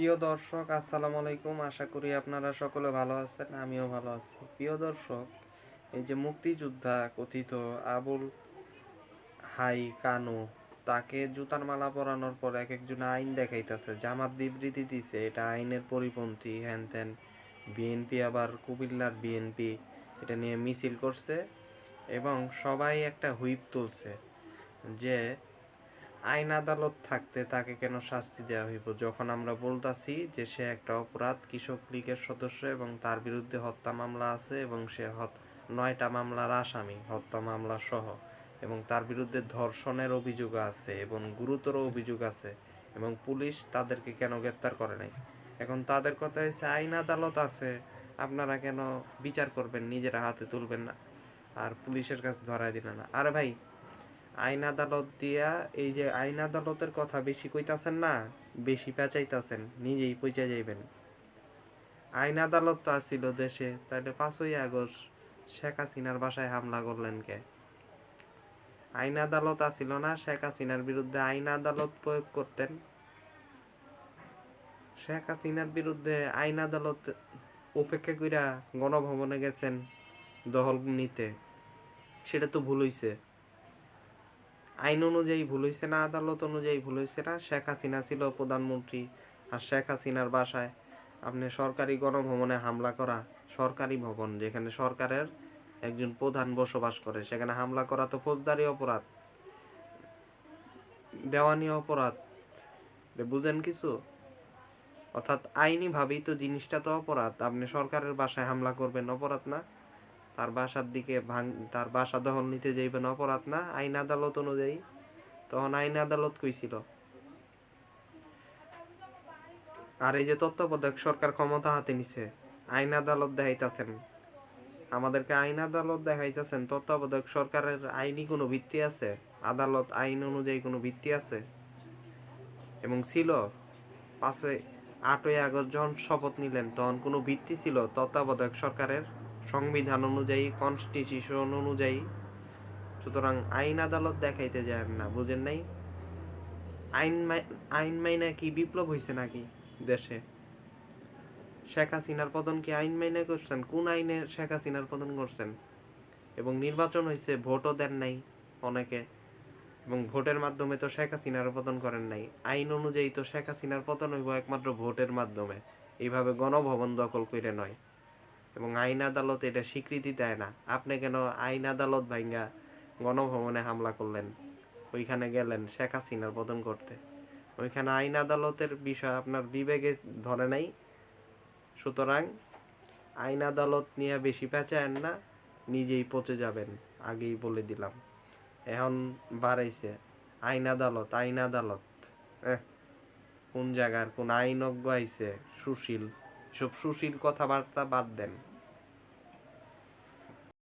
প্রিয় দর্শক, আসসালামু আলাইকুম। আশা করি আপনারা সকলে ভালো আছেন, আমিও ভালো আছি। প্রিয় দর্শক, এই যে মুক্তিযোদ্ধা কথিত আবুল হাই কানু, তাকে জুতার মালা পরানোর পর এক একজন আইন দেখাইতেছে, জামাত বিবৃতি দিছে, এটা আইনের পরিপন্থী হ্যান ত্যান বিএনপি, আবার কুমিল্লার বিএনপি, এটা নিয়ে মিছিল করছে এবং সবাই একটা হুইপ তুলছে যে আইন আদালত থাকতে তাকে কেন শাস্তি দেওয়া হইব? যখন আমরা বলতাছি যে সে একটা অপরাধ, কৃষক লীগের সদস্য এবং তার বিরুদ্ধে হত্যা মামলা আছে এবং সে নয়টা মামলার আসামি, হত্যা মামলা সহ এবং তার বিরুদ্ধে ধর্ষণের অভিযোগ আছে এবং গুরুতর অভিযোগ আছে এবং পুলিশ তাদেরকে কেন গ্রেপ্তার করে নাই? এখন তাদের কথা হচ্ছে আইন আদালত আছে, আপনারা কেন বিচার করবেন, নিজেরা হাতে তুলবেন না। আর পুলিশের কাছে ধরাই দিলেন না। আরে ভাই আইন আদালত দিয়া এই যে আইন আদালতের কথা বেশি কইতাছেন না, বেশি পেঁচাইতাছেন, নিজেই পৌঁছে যাইবেন। আইন আদালত তো আসছিল দেশে তাহলে পাঁচই আগস্ট শেখ হাসিনার বাসায় হামলা করলেন কে? আইন আদালত আসিল না, শেখ হাসিনার বিরুদ্ধে আইন আদালত প্রয়োগ করতেন। শেখ হাসিনার বিরুদ্ধে আইন আদালত উপেক্ষা কইরা গণভবনে গেছেন দহল নিতে। সেটা তো ভুল হইছে। আইন অনুযায়ী ভুল হয়েছে না, আদালত অনুযায়ী ভুল হয়েছে না। শেখ হাসিনা ছিল প্রধানমন্ত্রী আর শেখ হাসিনার বাসায় আপনি সরকারি গণভবনে হামলা করা সরকারি ভবন, যেখানে সরকারের একজন প্রধান বসবাস করে। সেখানে হামলা করা তো ফৌজদারি অপরাধ, দেওয়ানি অপরাধ। বুঝেন কিছু? অর্থাৎ আইনি ভাবেই তো জিনিসটা তো অপরাধ। আপনি সরকারের বাসায় হামলা করবেন, অপরাধ না? তার বাসার দিকে ভাঙ, তার বাসা দখল নিতে যাইবেন অপরাধ না, আইন আদালত অনুযায়ী। তখন আইন আদালত কইছিল। আর এই যে তত্ত্বাবধায়ক সরকার ক্ষমতা হাতে নিছে, আইন আদালত দেখাইতেছেন। আমাদেরকে আইন আদালত দেখাইতেছেন তত্ত্বাবধায়ক সরকারের আইনি কোনো ভিত্তি আছে? আদালত আইন অনুযায়ী কোনো ভিত্তি আছে? এবং ছিল, পাঁচই, আটই আগস্ট যখন শপথ নিলেন, তখন কোনো ভিত্তি ছিল তত্ত্বাবধায়ক সরকারের? সংবিধান অনুযায়ী কনস্টিটিউশন অনুযায়ী। সুতরাং আইন আদালত দেখাইতে যায় না, বুঝেন নাই? আইন আইন মাইনা কি বিপ্লব হয়েছে নাকি দেশে? শেখ হাসিনার পতন কি আইন মাইনে করছেন? কোন আইনে শেখ হাসিনার পতন করছেন? এবং নির্বাচন হয়েছে ভোটও দেন নাই অনেকে। এবং ভোটের মাধ্যমে তো শেখ হাসিনার পতন করেন নাই। আইন অনুযায়ী তো শেখ হাসিনার পতন হইব একমাত্র ভোটের মাধ্যমে। এইভাবে গণভবন দখল করে নয়। এবং আইন আদালত এটা স্বীকৃতি দেয় না। আপনি কেন আইন আদালত ভাঙ্গা গণভবনে হামলা করলেন? ওইখানে গেলেন শেখ হাসিনার পতন করতে। ওইখানে আইন আদালতের বিষয় আপনার বিবেকে ধরে নাই। সুতরাং আইন আদালত নিয়ে বেশি পেঁচায়েন না, নিজেই পচে যাবেন, আগেই বলে দিলাম। এখন বাড়াইছে, আইন আদালত আইন আদালত। কোন জায়গার কোন আইনজ্ঞ আইছে, সুশীল। সব সুশীল কথাবার্তা বাদ দেন।